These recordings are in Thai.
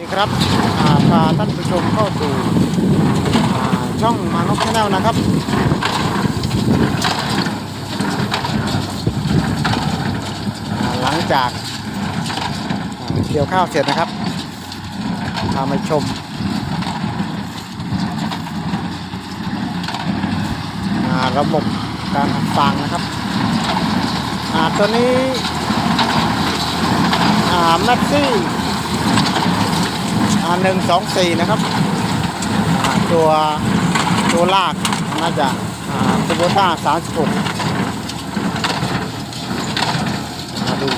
สวัสดีครับอ่าพาท่านผู้ชมเข้าสู่ช่องมานพชาแนลนะครับ หลังจากเกี่ยวข้าวเสร็จนะครับพามาชมาระบบการฟางนะครับตัวนี้แมปซี่ หนึ่งสองสี่นะครับตัวตัวลากน่าจะตัวโบต้าสามสิบหกมาดู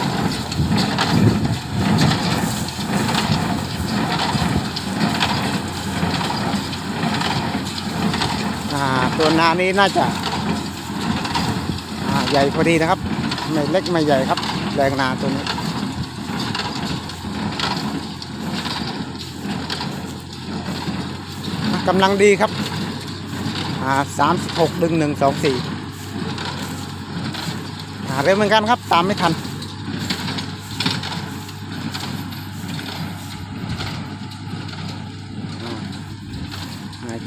ตัวนานี้น่าจะใหญ่พอดีนะครับ ไม่เล็กไม่ใหญ่ครับ แรงนาตัวนี้ กำลังดีครับอ่าสามสิบหกดึงหนึ่งสองสี่อ่าเร็วเหมือนกันครับ ตามไม่ทัน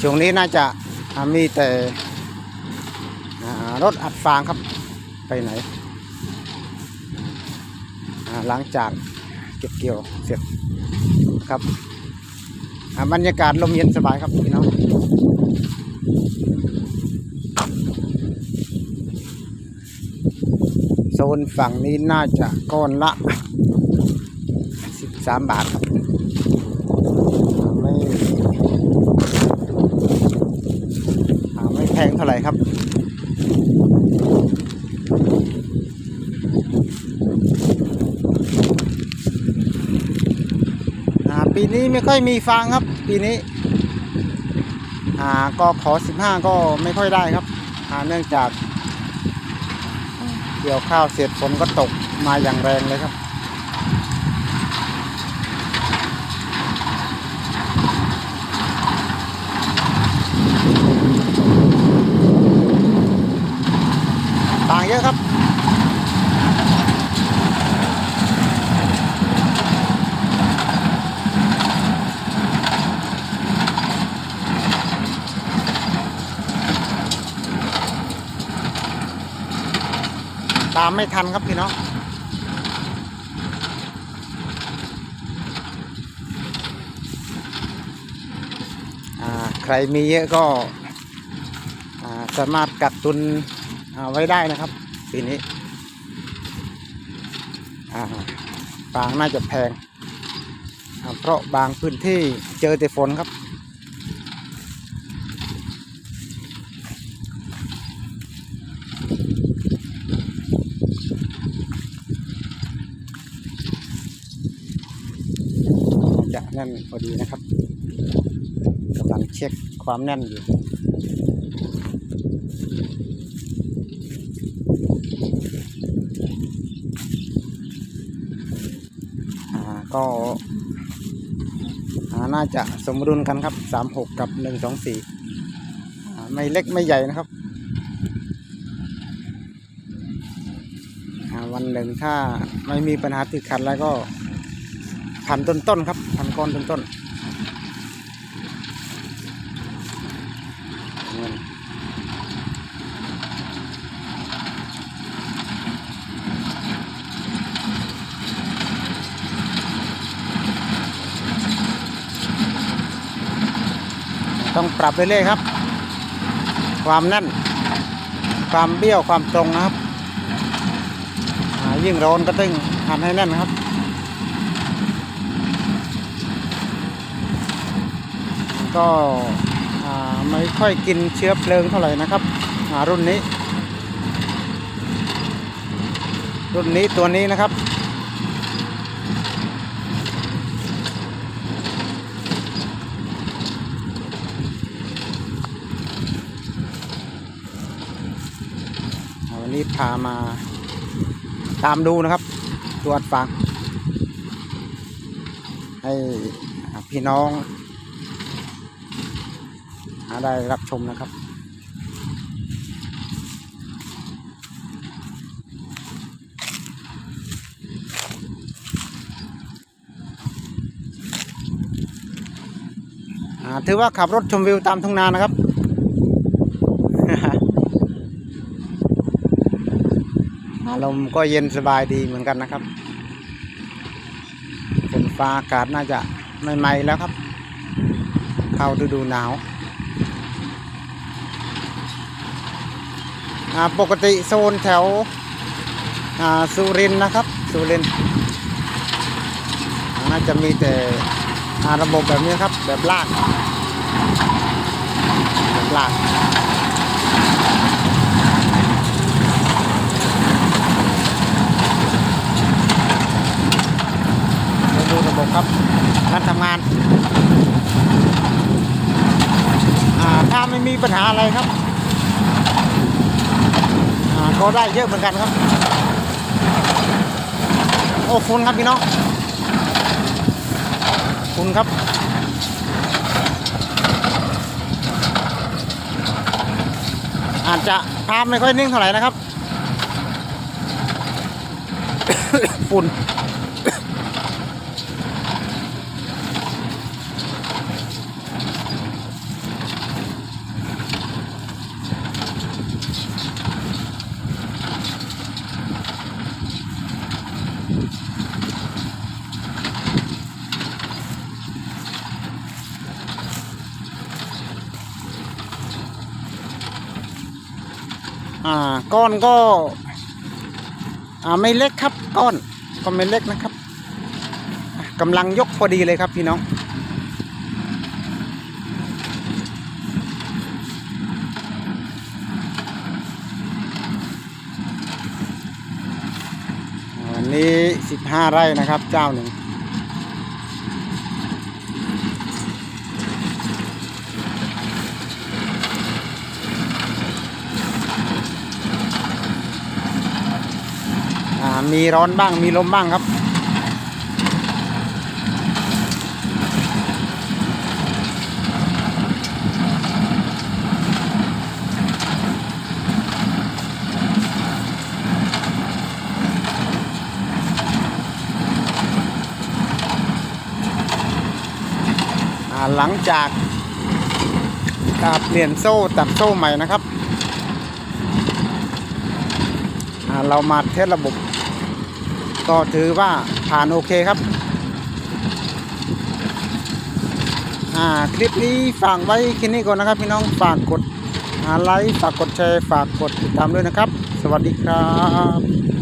ช่วงนี้น่าจะามีแต่รถอัดฟางครับ ไปไหนอ่าหลังจากเก็บเกี่ยวเสร็จครับ บรรยากาศลมเย็นสบายครับพี่น้องโซนฝั่งนี้น่าจะก้อนละ 13 บาทครับไม่ไม่แพงเท่าไหร่ครับ อ่าปี นี้ไม่ค่อยมีฟางครับ ปีนี้ อ่าก็ขอสิบห้าก็ไม่ค่อยได้ครับอ่าเนื่องจาก เกี่ยวข้าวเสร็จฝนก็ตกมาอย่างแรงเลยครับ ต่างเยอะครับ ตามไม่ทันครับพี่น้องใครมีเยอะก็สามารถกักตุนอ่าไว้ได้นะครับปีนี้อ่างน่าจะแพง เพราะบางพื้นที่เจอแต่ฝนครับ จะ แน่นพอดีนะครับกำลังเช็คความแน่นอยู่ก็อาน่าจะสมดุลกันครับสามหกกับหนึ่งสองสี่ไม่เล็กไม่ใหญ่นะครับ วันหนึ่งถ้าไม่มีปัญหาติดขัดแล้วก็ พันต้นต้นครับพันก้อนต้นต้นต้องปรับเรื่อยๆครับ ความแน่น ความเบี้ยวความตรงนะครับยิ่งร้อนก็ต้องหันให้แน่นครับ ก็ไม่ค่อยกินเชื้อเพลิงเท่าไหร่นะครับอ่ารุ่นนี้ รุ่นนี้ตัวนี้นะครับวันนี้พามาตามดูนะครับ ตัวอัดฟางให้พี่น้อง ได้รับชมนะครับอ่าถือว่าขับรถชมวิวตามทุ่งนานะครับอารมณ์ก็เย็นสบายดีเหมือนกันนะครับฝนฟ้าอากาศน่าจะไม่ไหม้แล้วครับ เข้าฤดูหนาวอ่า ปกติโซนแถวสุรินนะครับ สุรินน่าจะมีแต่ระบบแบบนี้ครับ แบบลากแบบลากมาดูระบบครับการทำงานถ้าไม่มีปัญหาอะไรครับ ก็ได้เยอะเหมือนกันครับ โอ้ฝุ่นครับพี่น้องฝุ่นครับอาจจะภาพไม่ค่อยนิ่งเท่าไหร่นะครับ ฝุ่น อ่าก้อนก็ อ่าไม่เล็กครับก้อนก็ไม่เล็กนะครับกำลังยกพอดีเลยครับพี่น้องวันนี้สิบห้าไร่นะครับเจ้าหนึ่ง มีร้อนบ้างมีลมบ้างครับหลังจากเปลี่ยนโซ่ตัดโซ่ใหม่นะครับ เรามาเทสระบบ ก็ถือว่าผ่านโอเคครับ อ่า คลิปนี้ฝากไว้แค่นี้ก่อนนะครับ พี่น้องฝากกดไลค์ฝากกดแชร์ฝากกดติดตามด้วยนะครับ สวัสดีครับ